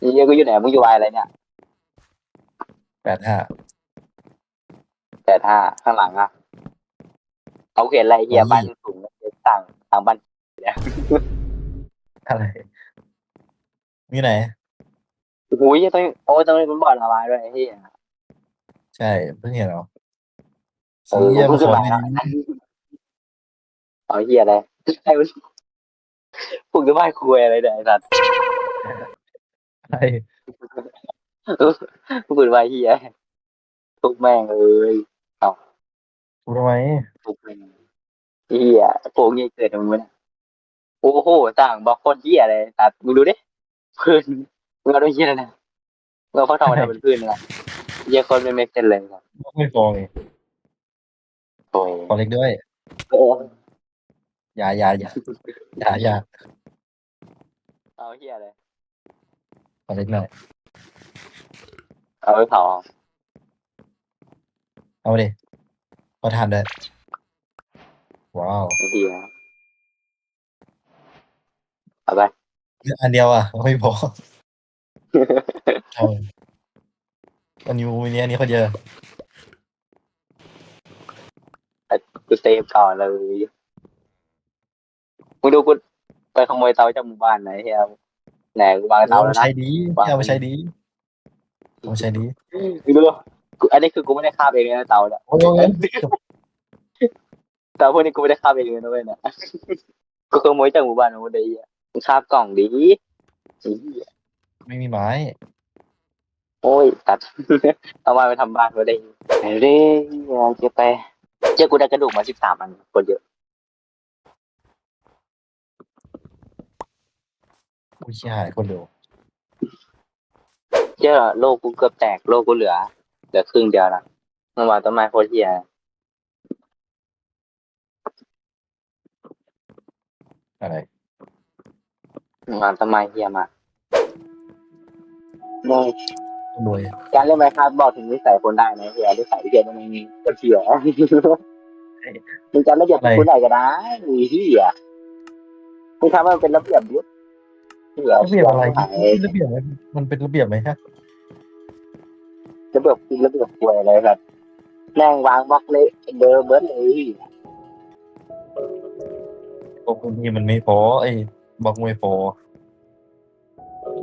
นี่เหี้ยกูอยู่ไหนมึงอยู่วายอะไรเนี่ยแปดห้าแต่ถ้าข้างหลังอะเขาเขียนอะไรเฮียโอ้ยบ้านสูงเด็กต่างต่างบ้านอะไรมีไหน โอ้โหเหี้ยต้องโอ้ยต้องเป็นบ่อละวายด้วยไอ้เฮียใช่เพิ่งเห็นเหรอเออเฮียกูมาขขึ้นอมาไม่แล้วดีเอาเฮียอะไรไอ้มันพวกจะไม่คุยอะไรเนี่ยไอ้สัตว์ อะไรพวกคุณว่าเฮียทุกแม่งเอ้ยกูทำไมทุกแม่งเฮียโกงเงี้ยเกิดตรงนู้นเนี่ยโอ้โหต่างบอกคนเฮียอะไรสัตว์มึงดูดิพื้นมึงเอาด้วยเฮียอะไรเนี่ยมึงเอาเขาทองมาทำเป็นพื้นนะเฮียคนไม่เมกเซนเลยครับไม่ฟองไงโอ้ยขอเล็กด้วยโอ้อย่าอย่าอย่าอย่าอย่าเอาเฮียอะไร ขอเล็กหน่อยเอาไปเผาเอาดิขอทานด้วยว้าวไอ้เฮียเอาไป อันเดียวอะไม่พอเอาอันนี้อันนี้อันนี้คนเดียวกูเซฟก่อนเลยมึงดูกูไปขโมยเตาจากหมู่บ้านไหนเฮีย ไหนกูวางเตาเอาแล้วมานะ ใช้ดีเอามาใช้ดีเอามาใช้ดีมึงดูกูอันนี้คือกูไม่ได้คาบเองนะเตาเนี่ยโอ้ยเตาพวกนี้กูไม่ได้คาบเองเลยนะเว้ยเนี่ย กูขโมยจากหมู่บ้านมึงได้เฮียมึงคาบกล่องดีไม่มีไม้โอ้ยตัด เอามาไปทำบ้านมาได้ไหนเร่อยากจะไปเจ้ากูได้กระดูกมาสิบสามอันคนเยอะ อุ้ยชิบหายคนเดียวเจ้าโลกกูเกือบแตกโลกกูเหลือเหลือครึ่งเดียวละเมื่อวานต้นไม้โคตรเฮียอะไรงานทำไมเฮียมากโน่รวยการเล่นไมค์ครับบอกถึงนิสัยคนได้นะเฮียนิสัยเฮียมันมีคนเสียมึงจะระเบียบคุณไหนก็ได้เฮียมึงทำให้มันเป็นระเบียบดิ เฮียระเบียบอะไรหายระเบียบไหมมันเป็นระเบียบไหมฮะระเบียบกินระเบียบป่วยอะไรแบบแม่งวางบล็อกเละเบอร์เบิร์ดเลยพวกนี้มันไม่พอไอ้บล็อกไม่พอ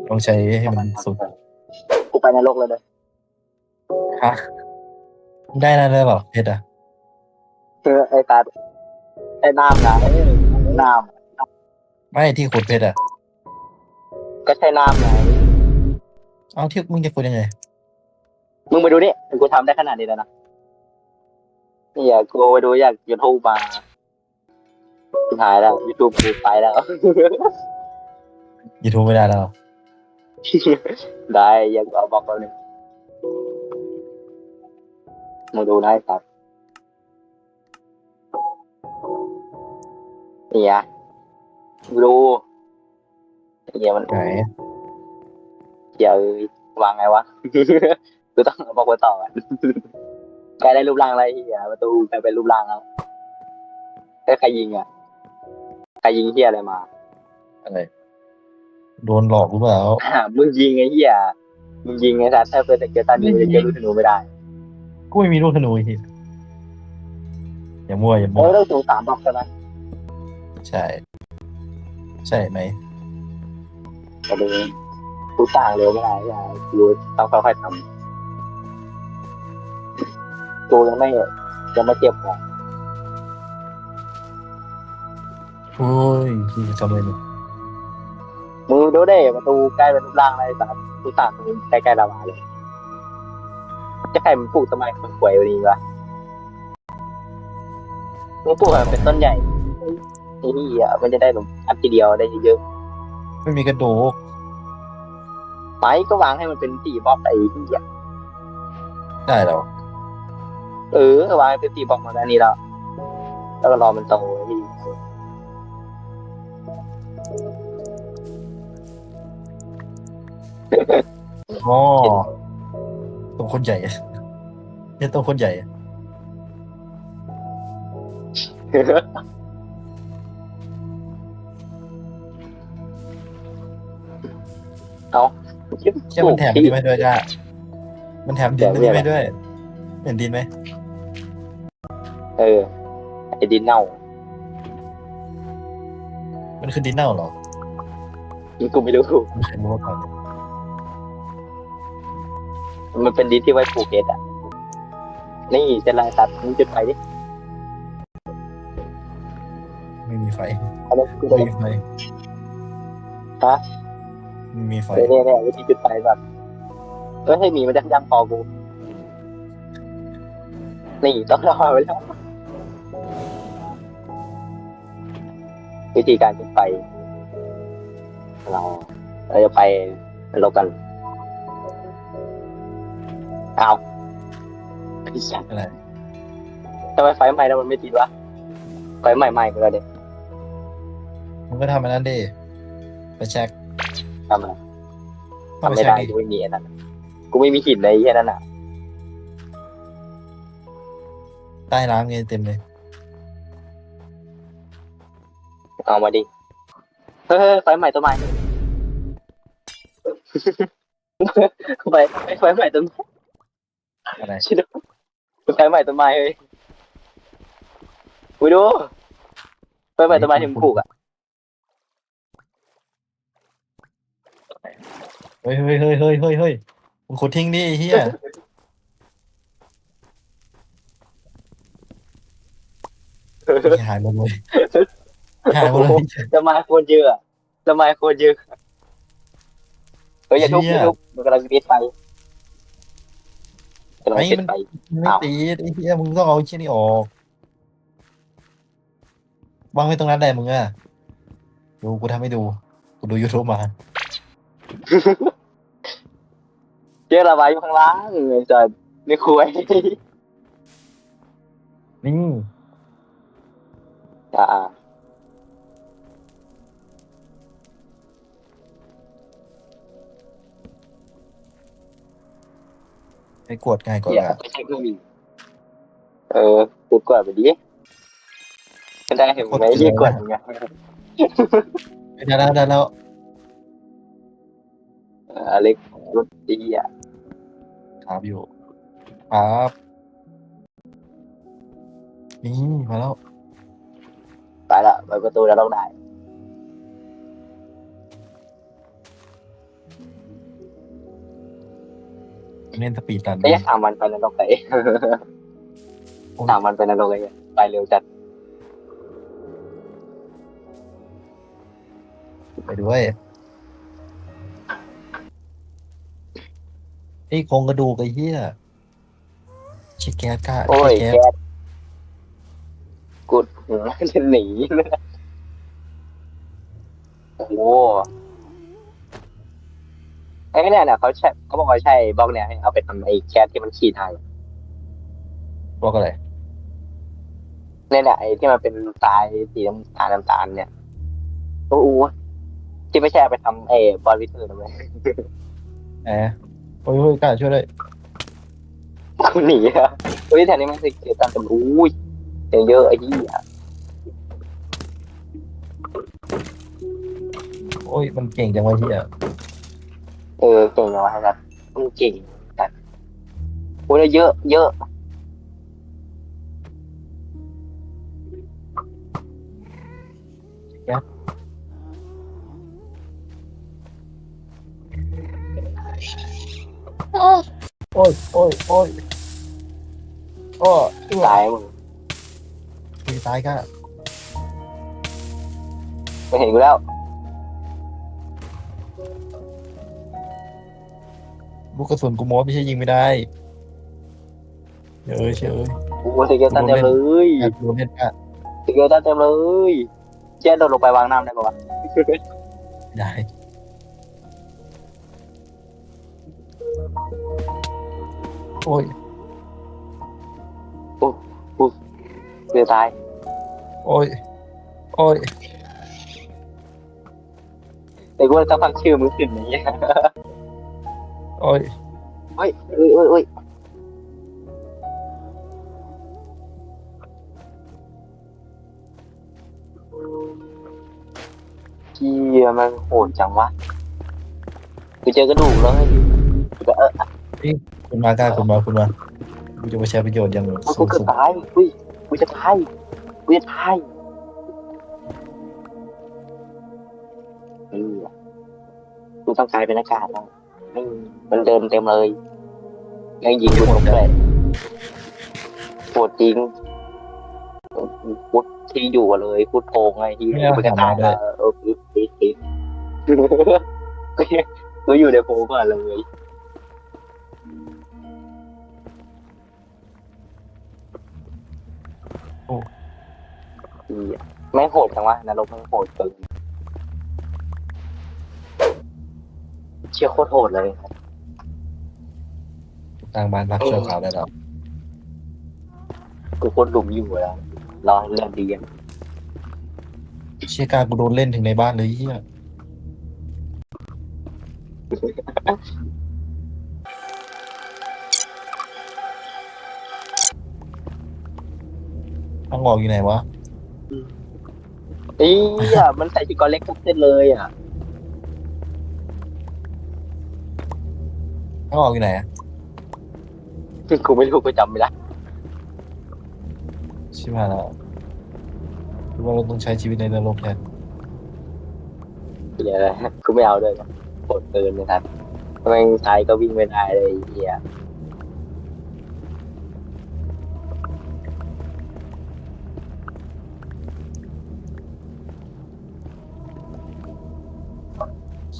ต้องใช้ให้มันสุดกูไปนรกเลยเลยฮะได้นั่นเลยเปล่าเพชรอะคือไอ้ตาไอ้น้ำนะไอ้น้ไม่ที่ขุดเพชรอะำ ก็ใช่น้ำไงเอาที่มึงจะขุดยังไงมึงไปดูนี่กูทำได้ขนาดนี้แล้วนะนี่อยากกูไปดูอยากยูทูบมาสุดท้ายแล้วยูทูบกูไปแล้วยูทูบไม่ได้แล้ว ได้อยากเอาบอกเราหนึ่งมึงดูนะไอ้สัตว์นี่อะมึงดู เฮียมันไหนเฮียเอ้ยวางไงวะ กูต้องเอาบอกไว้ต่ออะใครได้รูปร่างอะไรเฮียประตูใครเป็นรูปร่างแล้วใครใครยิงอะใครยิงเฮียอะไรมา อะไร โดนหลอกหรือเปล่าอ่ามึงยิงไอ้เหี้ยมึงยิงไอ้สัตว์ถ้าเป็นตะเกียบตานี้จะเจอลูกธนูไม่ได้ กูไม่มีลูกธนูอีกทีอย่ามั่วอย่าโอ้มั่วยต้องสูงสามบล็อกใช่ไหมใช่ ใช่ไหม ประเด็นกูต่างเร็วไม่ได้อย่ากูต้องค่อยๆทำกูยังไม่ยังไม่เจ็บของโอ้ยคือทำอะไรเนี่ยมึงดูได้ประตูใกล้เป็นรูปร่างอะไรสัตว์กูต่างตรงนี้ใกล้ๆลาวาเลย จะใครมันปลูกสมัยคนป่วยวันนี้วะมึงปลูกแบบเป็นต้นใหญ่ไอ้เหี้ยมันจะได้แบบอันทีเดียวได้เยอะ ไม่มีกระดูกๆไม้ก็วางให้มันเป็นสี่บล็อกไอ้เหี้ยได้เหรอเออวางเป็นตีบอกมาแล้วนี่แล้วแล้วก็รอมันโตพี่อ๋อตัวคนใหญ่เนี่ยตัวคนใหญ่ เอาเชี่ยมันแถมดินไม่ด้วยจ้ามันแถมดินไม่ด้วยด้วย เห็นดินไหม เออ ไอ้ดินเน่า มันคือดินเน่าเหรอกูไม่รู้ไม่เคยรู้มาก่อนเลยมันเป็นดินที่ไว้ปลูกเห็ดอะ นี่จะลายตัดมึงจุดไฟดิ ไม่มีไฟเอาเลยกูไม่จะมีไฟฮะไม่มีไฟเนี่ยเนี่ยเนี่ยวิธีจุดไฟแบบเออให้หมีมันจะยังพอกูนี่ต้องรอไว้แล้ว วิธีการจุดไฟเราเราจะไปลบกันเอาไอ้สัตว์อะไรทำไมไฟใหม่แล้วมันไม่ติดวะไฟใหม่ใหม่กันเลยมันก็ทำอันนั้นดิไปเช็ค ทำอะไรเข้าทำไปไม่เช็คได้ดิกูไม่มีอันนั้นกูไม่มีหินเลยไอ้แค่นั้นอะใต้น้ำไงเต็มเลยเอามาดิเฮ้ยไฟใหม่ต้นไม้ไฟไฟใหม่ต้นไม้อะไรชิดูไฟใหม่ต้นไม้เฮ้ยกูดูไฟใหม่ต้นไม้ที่มึงปลูกอะ เฮ้ยเฮ้ยเฮ้ยเฮ้ยเฮ้ยเฮ้ยมึงขุดทิ้งดิไอ้เฮียหายหมดเลยหายหมดเลยต้นไม้โคตรเยอะอะต้นไม้โคตรเยอะเฮ้ยอย่าทุบอย่าทุบมันกำลังปิดไฟกำลังปิดไฟ ไม่ตีดไอ้เฮียมึงต้องเอาไอ้เชี่ยนี่ออกวางไว้ตรงนั้นได้มึงอะดูกูทำให้ดูกูดู YouTube มา เจอระบายอยู่ข้างล่างเลยจะไม่คุยนี่อ่าไอ้กวดง่ายกว่าเดี๋ยวไม่ใช่เครื่องบินเออกูกดไปดิไม่ได้เห็นไหมยี่กดยังไงได้แล้วได้แล้ว อเล็กรถดีอะครับอยู่ครับนี่มาแล้วไปละไปประตูแล้วต้องได้เล่นสปีดรันไม่ใช่สามวันไปนรกไปสามวันไปนรกไปไปเร็วจัดไปด้วย ไอ้โครงกระดูกไอ้เหี้ยชิคแก๊สก้าโอ้ยชิคแกแก๊สกูจะหนีโอ้โหไอ้เนี่ยเนี่ยเขาใช่เขาบอกว่าใช่บล็อกเนี่ยให้เอาไปทำไอ้แคสที่มันขี่ทางบอกอะไรเนี่ยแหละไอ้ที่มันเป็นทรายสีน้ำตาลน้ำตาลเนี่ยโอ้โหที่ไม่ใช่เอาไปทำไอ้บอลวิเทอร์นะเว้ย แหม โอ้ยโอ้ยกล้าช่วยด้วยกูหนีอะเฮ้ยแถวนี้มันสิเกียร์ตามตำอุ้ยเจอเยอะไอ้ที่อะโอ้ยมันเก่งจังวะเหี้ยเออเก่งนะวะครับมึงเก่งแต่โอ้ยแล้วเยอะเยอะ โอ้ยโอ้ยโอ้ยโอ้ยตายมึงตีตายก้าไม่เห็นกูแล้วลูกกระสุนกูมอไม่ใช่ยิงไม่ได้เดี๋ยวเอ้ยเชื่อเอ้ยโอ้โหสเกลตันเต็มเลยอยากดูเล่นก้าสเกลตันเต็มเลยเจ๊โดดลงไปวางน้ำได้ปะวะ ได้ ม่ได้โอ้ยเดือตายโอ้ยโอ้ยแต่กูจะฟังชื่อมึงขึ้นอย่างเงี้ยโอ้ยเฮ้ยเฮ้ยเฮ้ยเฮ้ยเกียมันโหดจังวะกูเจอกระดูกแล้วกูก็เออ คุณมากล้าคุณมาคุณมากูจะไปใช้ประโยชน์อย่างกูสูงเกือสุบดตายอุ้ยกูจะตายกูจะตายเออกูต้องกลายเป็นอากาศแล้วอืมมันเดินเต็มเลยยังยิงกูตกเลยปวดจริงพุดที่อยู่เลยพุดโพงไงที่กูจะตายแล้วเออปึ๊บปึ๊บปึ๊บกูอยู่ในโพงก่อนเลย อีอะแม่งโหดจังวะนรกแม่งโหดเกินเชี่ยโคตรโหดเลยทางบ้านพักชั่วคราวได้แล้วกูโคตรหลุมอยู่แล้วรอให้เรื่องดีกันเชี่ยกล้ากูโดนเล่นถึงในบ้านเลยเฮียางออกอยู่ไหนวะอีอะมันใส่ชุดกอเล็กทุกเส้นเลยอะทางออกอยู่ไหนอะกูไม่รู้กูจำไม่ได้ชิบหายแล้วหรือว่าเราต้องใช้ชีวิตในนรกแทนเหี้ยอะไรกูไม่เอาด้วยนะโหดเกินเลยครับแม่งตายก็วิ่งไม่ได้เลยไอ้เฮีย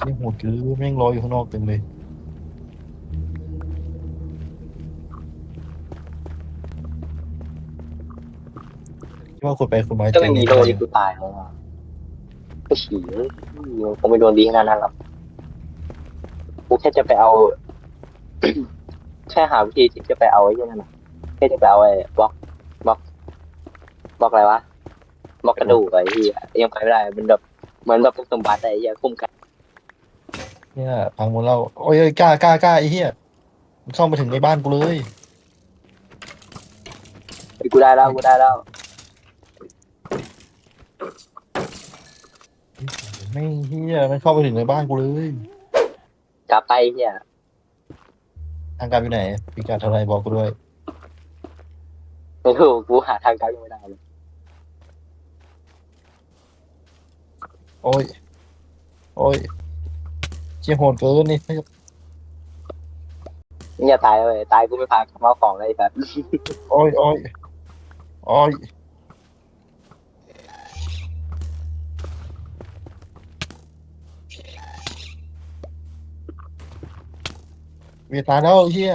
เชี่ยโหดคือแม่งรออยู่ข้างนอกเต็มเลยคิดว่าคนไปคนมาถ้าเจไม่อมีนี่โดได้นนี่กูตายแล้วอะก็ฉี่คงไม่โดนดีขนาดนั้นหรอกกูแค่จะไปเอา แค่หาวิธีที่จะไปเอาไอ้เหี้ยนั่นน่ะแค่จะไปเอาไอ้บล็อกบล็อกบล็อกอะไรวะบล็อกกระดูกไอ้ที่ยังไปไม่ได้มันแบบเหมือนแบบเป็นสมบัติไอ้เหี้ยคุ้มกัน เนี่ยพังหมดแล้วโอ้ยเอ้ยกล้ากล้ากล้าไอ้เหี้ยมันเข้ามาถึงในบ้านกูเลยไอ้กูได้แล้วกูได้แล้วไม่งเหี้ยมันเข้ามาถึงในบ้านกูเลยกลับไปไอ้เหี้ยทางการอยู่ไหนพิกัดเท่าไหรบอกกูด้วยไม่รู้กูหาทางกลับยังไม่ได้เลยโอ้ยโอ้ย เชี่ยโหดเกินนี่นี่อย่าตายเลยตายกูไม่พากลับมาเอาของเลยแบบโอ้ยโอ้ยโอ้ยเวียดตายแล้วไอ้เฮีย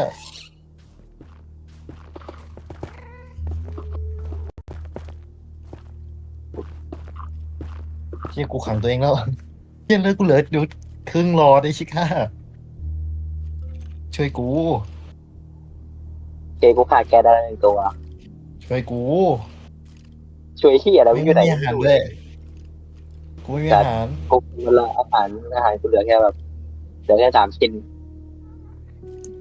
เฮียกูขังตัวเองแล้วเฮียเลยกูเหลืออยู่ ครึ่งหลอดไอ้ชิค่าช่วยกู เกกูขาดแกได้หนึ่งตัว ช่วยกูช่วยเหี้ยอะไรไม่อยู่ไหนมีอาหารเลยกูไม่มีอาหารกูเวลาอาหารอาหารกูเหลือแค่แบบเหลือแค่สามชิ้น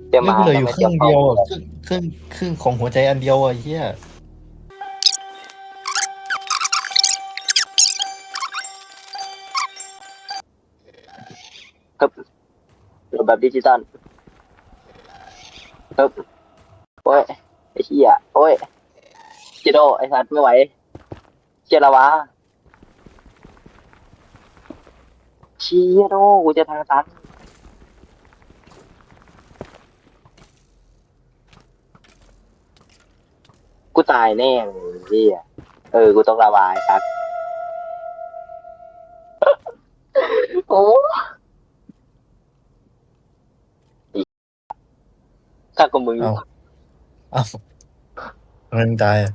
เตรียมนี่มากูเหลืออยู่ไม่ครึ่งตเดีรียวมอะครึ่งครึ่งครึ่งของหัวใจอันเดียวอะไอ้เฮีย แบบดิจิตอลครับโอ้ยไอ้เหี้ยโอ้ยจิโดไอ้สัตว์ไม่ไหวเชียละวะเชียโดกูจะทางตันกูตายแน่เลยเหี้ยเออ กูต้องระบายครับ ถ้ากับมึงเอ้าเอ้าทำไมมึงตายอะ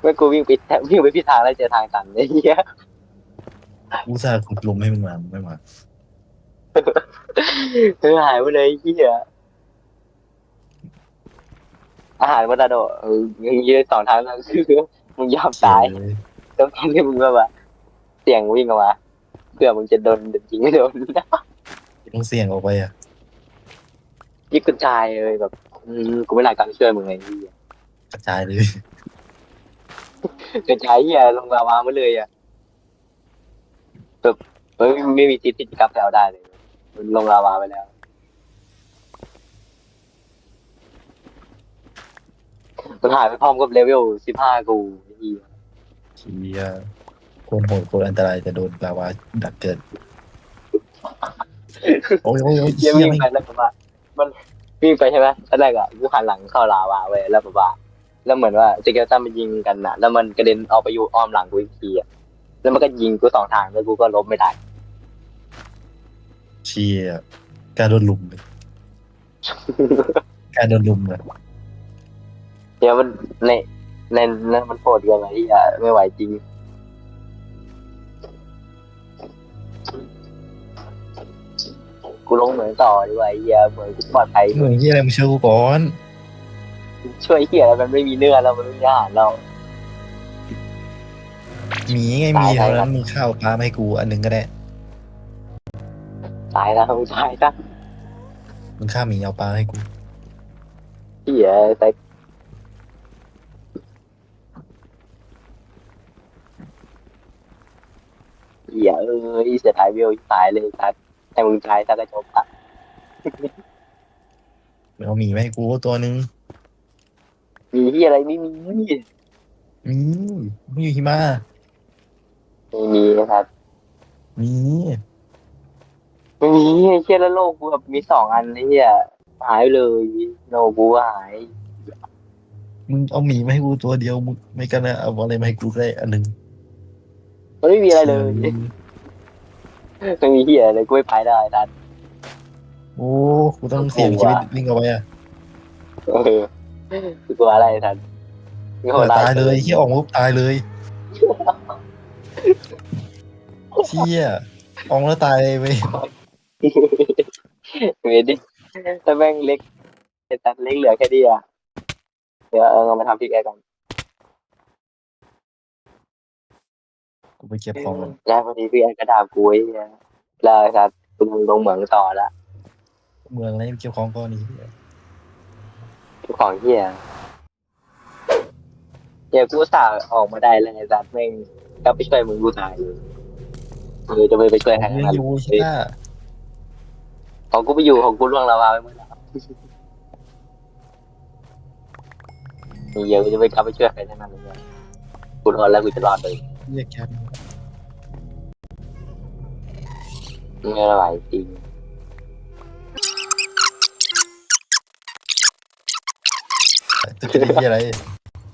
เมื่อกูวิ่งไปวิ่งไปพิดทางแล้วเจอทางตันไอ้เหี้ยกูสาขุดหลุมให้มึงมามึงไม่มาเออหายไปเลยไอ้เหี้ยอาหารวัตโดเออยังยืนสองทางแล้วคือมึงยอมตายเลยต้องการที่มึงแบบว่าเสียงวิ่งออกมาเพื่อมึงจะโดนจริงไม่โดนต้องเสี่ยงออกไปอะ ยิ่งกระจายเลยแบบอืมกูไม่น่าการช่วยมึงไงไอ้เหี้ยกระจายเลย กระจายเหี้ยลงลาวามาเลยอะแบบเฮ้ยไม่มีทิศที่จะกลับไปเอาได้เลยมันลงลาวาไปแล้วมันหายไปพร้อมกับเลเวลสิบห้ากูไอ้เหี้ยเชียโคนโหดโคนอันตรายจะโดนลาวาดักเกิด โอ้ยโอ้ยโอ้ยเหี้เชี่ยยวิ่งไม่ไปแล้วแบบว่า มันวิ่งไปใช่ไหมตอนแรกอะกูหันหลังเข้าลาวาเว้ยแล้วแบบว่าแล้วเหมือนว่าสเกลตันมันยิงกันนะแล้วมันกระเด็นออกไปอยู่อ้อมหลังกูอีกทีอะแล้วมันก็ยิงกูสองทางแล้วกูก็ล้มไม่ได้เชียการโดนลุมเลยการโดนลุมเลยเดี๋ยวมันในในในมันโหดเกินไปที่อะไม่ไหวจริง กูลงเหมืองต่อดีกว่าไอ้เหี้ยเหมือนกูปลอดภัยเหมือนที่อะไรมึงเชื่อกูก่อนช่วยเหี้ยแล้วมันไม่มีเนื้อแล้วมันไม่มีอาหารเราหมีไงหมีเท่านั้นมึงข้าวปลามาให้กูอันหนึงก็ได้ตายแล้วมึงตายซะมึงฆ่าหมีเอาปลาให้กูเหี้ยแต่เหี้ยเอ้ยเสียดายเวลตายเลยครับ แต่มึงตายซะก็จบละมึงเอาหมีมาให้กูตัวหนึงมีเหี้ยอะไรไม่มีมีมึงอยู่หิมะไม่มีนะครับมีไม่มีไอ้เหี้ยแล้วโลกกูแบบมีสองอันไอ้เหี้ยหายไปเลยโลกกูหายมึงเอาหมีมาให้กูตัวเดียวมึงไม่กันนะเอาอะไรมาให้กูก็ได้อันหนึงมันไม่มีอะไรเลย ไม่มีเหี้ยอะไรกูไม่ไปได้ดันโอ้กูต้องเสี่ยงชีวิตวิ่งเอาไว้อะเออกูกลัวอะไรทันมีคเปินดไล่ตายเลยที่ออกปุ๊บตายเลยเชี่ยออกแล้วตายเลยเว้ยเวดิถ้าแม่งเล็กไอ้ตัดเล็กเหลือแค่นี้อะเดี๋ยวเอามาทำพริกแอร์กัน กูไปเก็บของก่อนแล้วพอดีพี่แอร์ก็ด่ากูไอ้เหี้ยแล้วไอ้สัตว์กูลงเหมืองต่อละเมืองอะไรเก็บของก่อนนี่ทุกของเหี้ยเดี๋ยวกูสาวออกมาได้แล้วไอ้สัตว์แม่งกลับไปช่วยมึงกูตายเลยเออจะไปไปช่วยใครทั้งไม่นั้นอยู่ใช่ไหมของกูไปอยู่ของกูล่วงละวาไปหมดแล้วนี่เดี๋ยวกูจะไปกลับไปช่วยใครทั้งนั้นเลยกูรอดแล้วกูจะรอดเลย เรียกแคปไม่ไหวจริงจะเป็นที่อะไร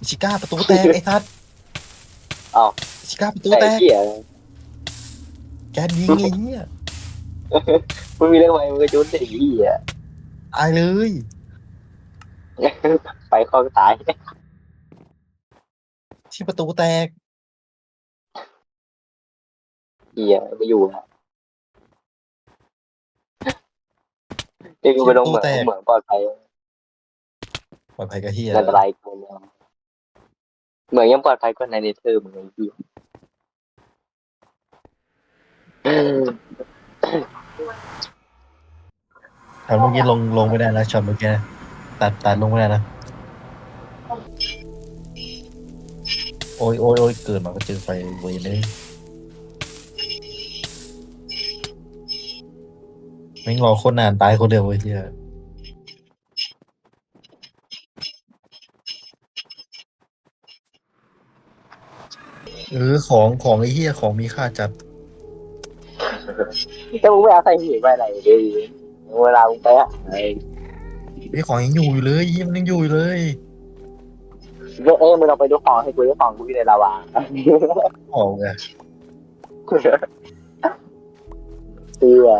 ชิก้าประตูแตกไอ้ทัดอ้าวชิก้าประตูไอ้แตกเหี้ยแกยิงไอ้เหี้ยมึงมีเรื่องอะไรมึงก็จุดไอ้เหี้ยตายเลย ไปข้อตายที่ประตูแตก เหี้ยไม่อยู่แล้วเดี๋ยวกูไปลงเหมืองเหมืองปลอดภัยปลอดภัยกับเฮียอันตรายกูเนี่ยเหมืองยังปลอดภัยกว่าในเนเธอร์มึงไอ้เหี้ยช็อตเมื่อกี้ลงลงไม่ได้นะช็อตเมื่อกี้ตัดตัดลงไม่ได้นะโอ้ยโอ้ยโอ้ยเกิดมาก็เจอไฟเวยเลย แม่งรอโคตรนานตายคนเดียวเว้ยเฮียเออของของไอ้เฮียของมีค่าจัดแต่มึงไม่เอาใส่หีบไปไหนดิเวลามึงไปอะไอ้ไอ้ของยังอยู่อยู่เลยเฮียมันยังอยู่อยู่เลยเอ้ยมึงเอาไปดูของให้กูดูของกูอยู่ในลาวาของไงซื้ออ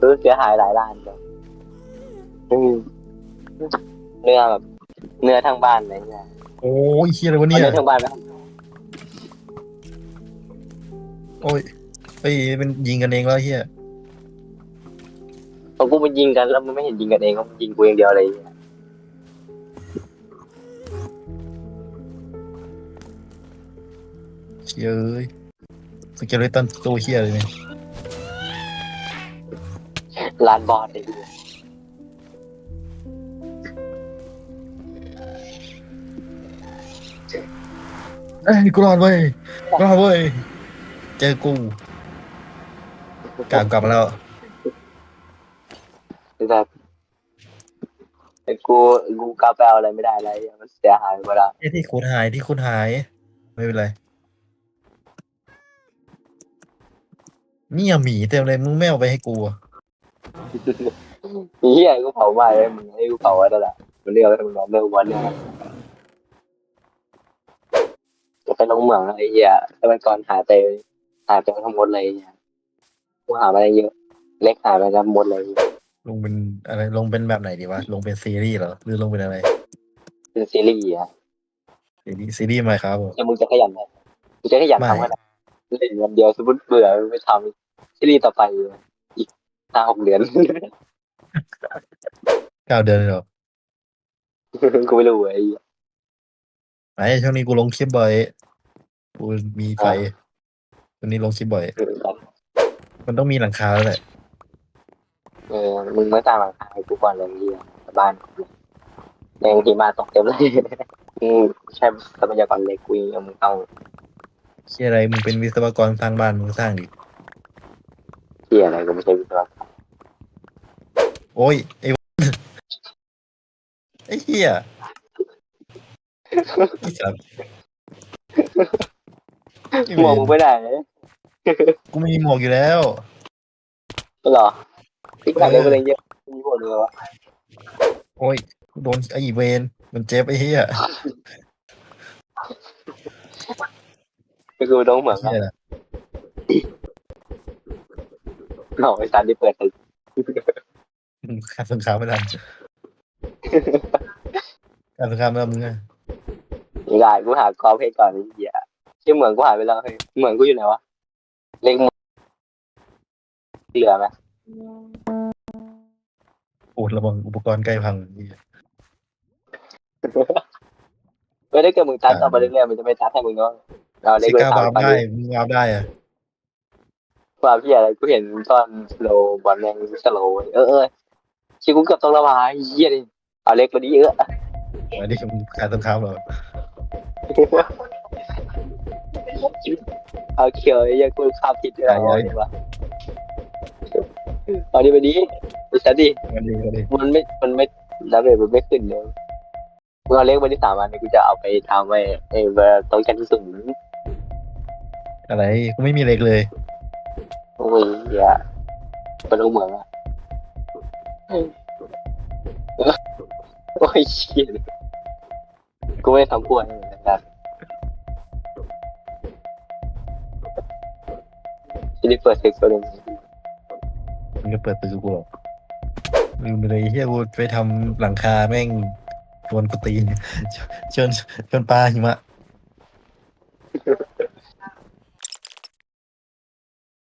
ะซื้อเสียหายหลายล้านเลยอืมเนื้อแบบ เนื้อทั้งบ้านอะไรเงี้ยโอ้ยเฮียอะไรวะเอาเนี่ย เนื้อทั้งบ้านนะโอ้ยไปเป็นยิงกันเองแล้วเฮียพอกูมันยิงกันแล้วมันไม่เห็นยิงกันเองมันยิงกูอย่างเดียวเลยเชียเอ้ยสเกเลตันตัวเฮียเลยเนี่ย ลานบอสไอ้เหี้ยเอ้ยกูรอดเว้ยกูรอดเว้ย เจอกูกลับกลับมาแล้วแต่ไอ้กูกูกาแปลอะไรไม่ได้อะไรมันเสียหายหมดละไอ้ที่คุณหายที่คุณหาย ไม่เป็นไร เนี่ยหมีเต็มเลยมึงไม่เอาไปให้กูอะ มีเฮียกูเผาไหม้เลยมึงให้กูเผาไว้แล้วล่ะมันเรียกว่ามึงนอนเรื่องวันเนี่ยจะไปลงเหมืองแล้วไอ้เหี้ยแต่วันก่อนหายไปหายไปทั้งหมดเลยเนี่ยกูหามาได้เยอะ เล็กหายไปทั้งหมดเลยลงเป็นอะไรลงเป็นแบบไหนดีวะลงเป็นซีรีส์เหรอหรือลงเป็นอะไรเป็นซีรีส์อะซีรีส์ซีรีส์ไหมครับผมแต่มึงจะขยันไหมมึงจะขยันทำกันเล่นวันเดียวสมมติเบื่อไม่ทำซีรีส์ต่อไปอีก ห้าหกเดือน เก้าเดือนเลยเหรอกูไม่รู้ไอ้เหี้ยไอ้ช่วงนี้กูลงคลิปบ่อย กูมีไฟอ่าช่วงนี้ลงคลิปบ่อยมันต้องมีหลังคาแล้วแหละ เออมึงไม่ตามหลังคาให้กูก่อนเลยไอ้เหี้ยบ้านกูแดงหิมะตกเต็มเลยอืมใช่ทรัพยากรเล็กกูยังมึงต้องเชี่ยอะไร มึงเป็นวิศวกรสร้างบ้านมึงสร้างดิ เที่ยอะไรกูไม่ใช่วิศวกร โอ้ยไอ้ ไอ้เหี้ยไอ้สัสไอ้หมเววกรมึงไปไหนกูไม่มีหมวกอยู่แล้วเหรอที่กูทำเรื่องอะไรเยอะมีหมดเลยวะโอ้ยโดนไอ้เวนมันเจ็บไอ้เหี้ยไปกูต้องเหมืองเหี้ยหน่อไอ้สารที่เปิด ขาดสงครามไม่ทันขาดสงครามไม่ทันมึงอะนี่ได้กูหากอเพจก่อนไอ้เหี้ยที่เหมืองกูหายไปแล้วเฮ้ยเหมืองกูอยู่ไหนวะเล็กเหมืองเหลือไหมโอ้ระวังอุปกรณ์ใกล้พังไอ้เหี้ยเออถ้าเกิดมึงตัดต่อไปเรื่อยๆมันจะไม่ตัดให้มึงเนาะเราเล็ซิกไปก้าสามวาร์ปไปได้มึงวาร์ปได้อะว่าพี่อะไรกูเห็นตอนสโลบอลแรงสโลเออเออ ชิกูเกือบต้องระบายเหี้ยดิเอาเล็กกว่านี้เยอะอันนี้มึงขาดสงครามเหรอเอาเขียวไอ้เหี้ยังกูข้ามผิดด้วยเอาดีกว่าเอาดีไปดีไอ้สัตว์ดิมันดีก็ดีมันไม่มันไม่ดาเมจมันไม่ขึ้นเลยมึงเอาเล็กมาที่สามอันนี้กูจะเอาไปทำไว้ไอ้เวลาต้องการที่สุดอะไรกูไม่มีเหล็กเลยโอ้ยเหี้ยไปลงเหมืองอะ โอ้ยเชี่ยกูไม่ได้ทำพวกนี้นะครับที่ได้เปิดเซ็กซ์ตัวหนึงมึงจะเปิดตื้อกูหรอกลืมไปเลยเฮียกูไปทำหลังคาแม่งโดนกูตีนชนชนปลาหิมะ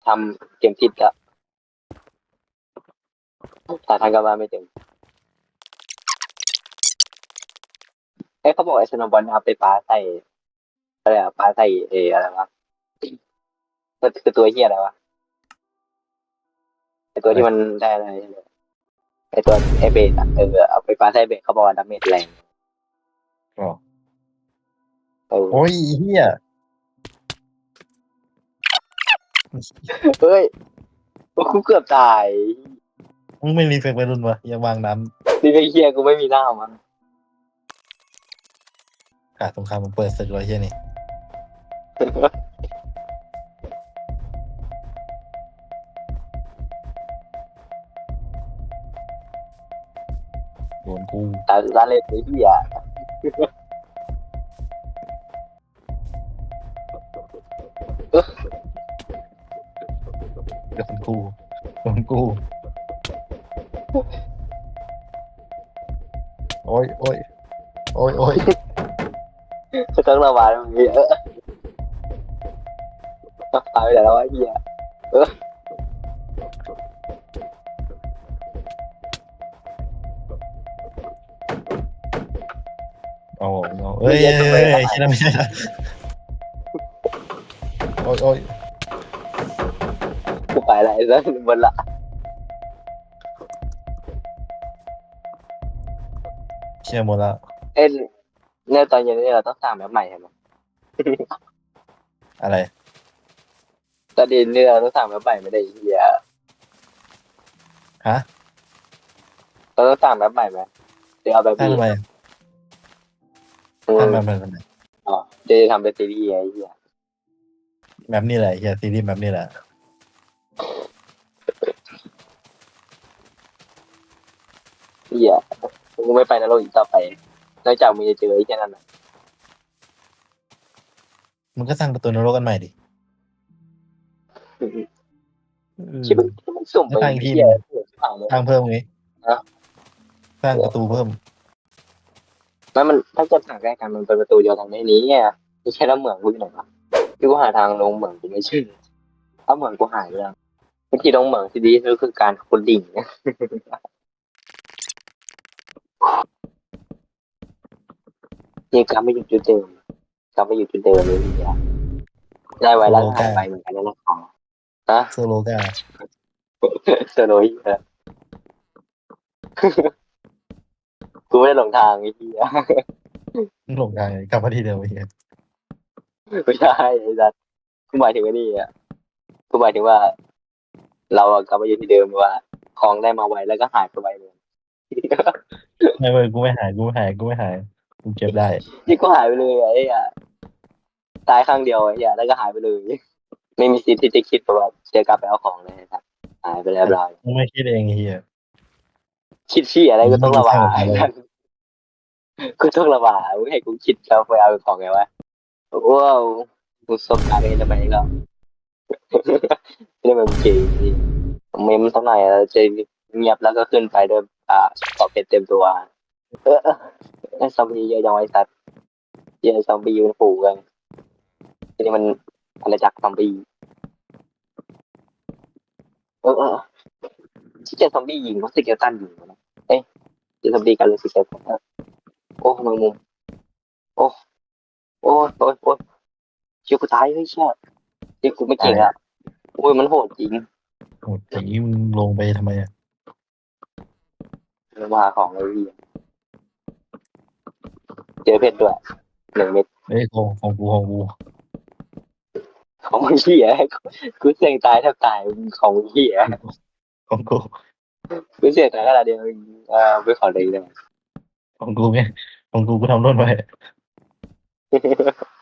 ทำเต็มทิศแล้ว แต่ทางกลับมาไม่เต็มเอ้ยเขาบอกไอ้สโนว์บอลเอาไปปาใส่อะไรอะปาใส่เอออะไรวะมันคือตัวเฮียอะไรวะไอตัวที่มันได้อะไรเนี่ยไอตัวไอเบสอะเออเอาไปปาใส่เบสเขาบอกว่าดาเมจแรงอ๋อเออโอ้ยเฮียเฮ้ยกูเกือบตาย มึงไม่รีเฟกไปรุ่นวะอย่าวางน้นี่ไอเฮียกูไม่มีหน้ามันำขาดสงครามมันเปิดศึกเลยเฮียนี่โดนกูตาตาเล่นไอเฮียโดนกูโดนกู โอ้ยโอ้ยโอ้ยโอ้ยจะต้องระบายมันเยอะตายไปแช่แล้วไม่ใช่ละโอ้ยโอ้ยกูไปแล้วไอ้สัสบนละเชี่ยหมดละเอ้ยเนี่ยตอนเย็นนี่เราต้องสร้างแบบใหม่ใช่ไหมอะไร ตอนเย็นนี่เราต้องสร้างแบบใหม่ไม่ได้ไอ้เหี้ยฮะเราต้องสร้างแบบใหม่ไหมเดี๋ยวเอาแบบสร้างนี้ทำไมอะอืสร้างมแบบแบบไหนอ๋อเดี๋ยวจะทำเป็นซีรีส์ไอ้เหี้ยแบบนี้แหละเฮียซีรีส์แบบนี้แหละเหี้ย กูไม่ไปนรกอีกต่อไป นอกจากมึงจะเจอไอ้แค่นั้นนะมึงก็สร้างประตูนรกกันใหม่ดิคิดว่ามันสุ่มไปแล้วสร้างอีกทีเหี้ยเหี้ยชิบหายเลย สร้างเพิ่มไงฮะ สร้างประตูเพิ่มไม่มันถ้าจะสั่งใกล้กันมันเป็นประตูเดียวกันในนี้ไงไม่ใช่แล้วเหมืองกูอยู่ไหนวะที่กูหาทางลงเหมืองกูไม่เชื่อถ้าเหมืองกูหายไปแล้ววิธีลงเหมืองที่ดีที่สุดคือการขุดดิ่ง นี่กลับไม่อยู่จุดเดิมกลับไม่อยู่จุดเดิมเลยเนี่ยได้ไว้แล้วหายไปเหมือนกันนะของฮะโซโลกาเซโนยเออกูไม่ได้หลงทางไอ้เหี้ยหลงทางกลับมาที่เดิมไอ้เฮียไม่ใช่ไอ้สัตว์กูหมายถึงว่านี่อะกูหมายถึงว่า เราอะกลับมาอยู่ที่เดิมว่า ของได้มาไวแล้วก็หายไปไวเลย ไม่เว้ยกูไม่หายกูไม่หายกูไม่หายกูเก็บได้ นี่ก็หายไปเลยอะไอ้อะตายครั้งเดียวไอ้เหี้ยแล้วก็หายไปเลย ไม่มีสิทธิ์ที่จะคิดว่าจะกลับไปเอาของเลยครับหายไปแล้วร้อยกูไม่คิดเองไอ้เฮียคิดที่อะไรก็ต้องระบายไม่มีทางกูต้องระบายมึงให้กูคิดแล้วไปเอาของไงวะว้าวกูสบตาเองทำไมก็นี่มันเก๋ดิเมมสักหน่อยแล้วจะเงียบแล้วก็ขึ้นไปด้วยอ่าขอบ เพชรเต็มตัวเออไอ้ซอมบี้เยอะจังไอ้สัตว์เยอะซอมบี้มันฝูงกันทีนี้มันอะไรจากซอมบี้เออเออที่เจอซอมบี้ยิงก็สเกลตันยิงนะเอ๊ะเจอซอมบี้กันเลยสเกลตันโอ้มึงมุมโอ้โอ้ยโอ้ยโอ้ยเชี่ยกูตายเฮ้ยเชี่ยเชี่ยกูไม่เก่งอะโอ้ยมันโหดจริงโอ้ยอย่างนี้มึงลงไปทำไมอะ มาของเลยพี่เจอเพชรด้วยหนึ่งเม็ดเอ้ยของของกูของกูของมึงเหี้ยกูเสี่ยงตายแทบตายของมึงเหี้ยของกูกูเสี่ยงตายขนาดเดียวเออไม่ขอเลยเลยของกูไงของกูกูทำโน่นไว้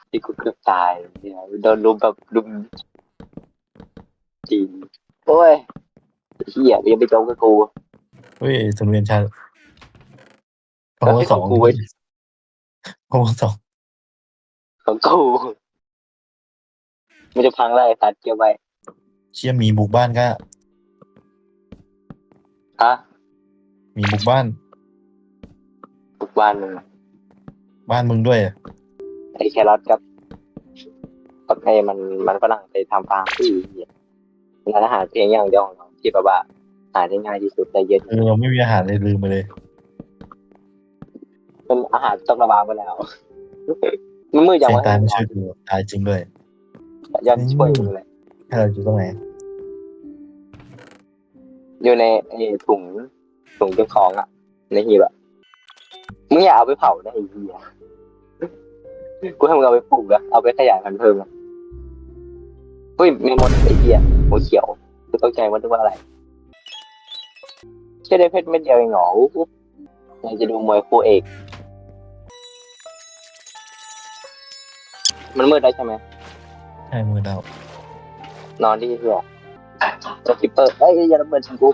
ที่กูเกือบตายเนี่ยโดนลุมแบบลุมจริงโอ้ยเหี้ยยังไปโจมกับกู เฮ้ยสังเวียนชาติของแล้วให้สองของกูไว้ของสองของกูมันจะพังแล้วไอ้ตัดเกี่ยวไปเชี่ยมีบุกบ้านก็ฮะมีบุกบ้าน บุกบ้านมึงบ้านมึงด้วยอะไอ้แครอทกับกับไอ้มันมันฝรั่งไปทำฟาร์มที่เหี้ยร้านอาหารเพียงอย่างเดียวของเราที่แบบว่า หาได้ง่ายที่สุดได้เยอะเออเราไม่มีอาหารเลยลืมไปเลยเป็นอาหารต้องระบายไปแล้ว มันมืดเสียังยงวะตายไม่ช่วยกูตายจริงด้วยยันช่วยมึงเลยถ้าเราอยู่ตรงไหนอยู่ในไอ้ถุงถุงเก็บของอะ ในหีบอะมึงอย่าเอาไปเผาได้ไอ้เหี้ยกูให้มึงเอาไปปลูกอะเอาไปขยายพันธุ์เพิ่มอะเฮ้ยมีมดไอ้เหี้ยหัวเขียวกูต้องใจว่านึกว่าอะไรแค่ได้เพชรเม็ดเดียวเองเหรออุ๊บอยากจะดูมวยคู่เอก มันมืดแล้วใช่ไหม ใช่มือเดานอนดีเหี้ยตัวคิปเปอร์เอ้ยอย่าระเบิดฉันกู